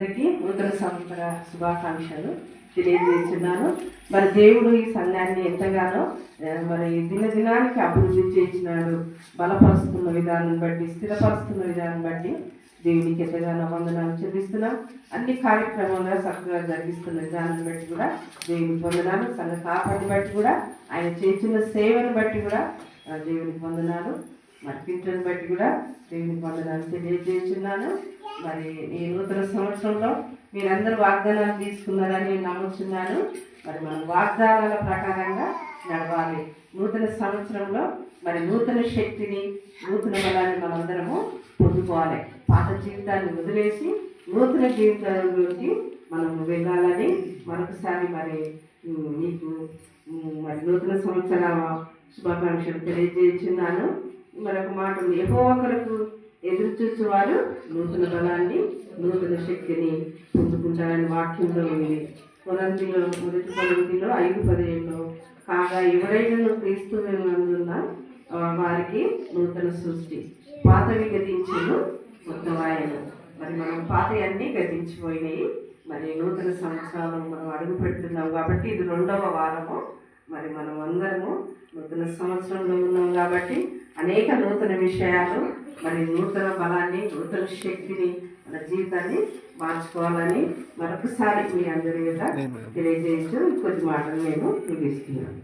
అందరికీ నూతన సంవత్సర శుభాకాంక్షలు తెలియజేస్తున్నాను. మరి దేవుడు ఈ సంఘాన్ని ఎంతగానో మరి దినదినానికి అభివృద్ధి చేసినాడు బలపరుస్తున్న విధానం బట్టి స్థిరపరుస్తున్న విధానం బట్టి దేవునికి ఎంతగానో వందనాలు చెల్లిస్తున్నాం. అన్ని కార్యక్రమాలు చక్కగా జరిగిస్తున్న విధానం బట్టి కూడా దేవునికి వందనాలు సంఘ కాపాన్ని బట్టి కూడా ఆయన చేస్తున్న సేవను బట్టి కూడా దేవునికి వందనాలు. మరి బట్టి కూడా దేవుని పొందడానికి తెలియజేస్తున్నాను. మరి ఈ నూతన సంవత్సరంలో మీరందరూ వాగ్దానాలు తీసుకున్నారని నేను నమ్ముతున్నాను మరి మన వాగ్దానాల ప్రకారంగా నడవాలి. నూతన సంవత్సరంలో మరి నూతన శక్తిని నూతన బలాన్ని మనందరము పొందుకోవాలి. పాత జీవితాన్ని వదిలేసి నూతన జీవితంలోకి మనం వెళ్ళాలని మరొకసారి మరి మీకు మరి నూతన సంవత్సర శుభాకాంక్షలు తెలియజేస్తున్నాను. మరొక మాట ఎపో ఒకరికి ఎదురు చూసేవారు నూతన బలాన్ని నూతన శక్తిని పొందుకుంటారని వాక్యంలో ఉంది. కొరంతిలో మొదటి కొరంతిలో ఐదు పదిహేనులో కాగా ఎవరైనా క్రీస్తు వారికి నూతన సృష్టి. పాతవి గతించను కొత్త మరి మనం పాత అన్నీ గతించిపోయినాయి. మరి నూతన సంవత్సరాలు మనం అడుగు పెడుతున్నాం కాబట్టి ఇది రెండవ వారము. మరి మనం అందరము నూతన సంవత్సరంలో ఉన్నాం కాబట్టి అనేక నూతన విషయాలు మరి నూతన బలాన్ని నూతన శక్తిని మన జీవితాన్ని మార్చుకోవాలని మరొకసారి మీ అందరి మీద తెలియజేస్తూ కొద్ది మాటలు నేను ముగిస్తున్నాను.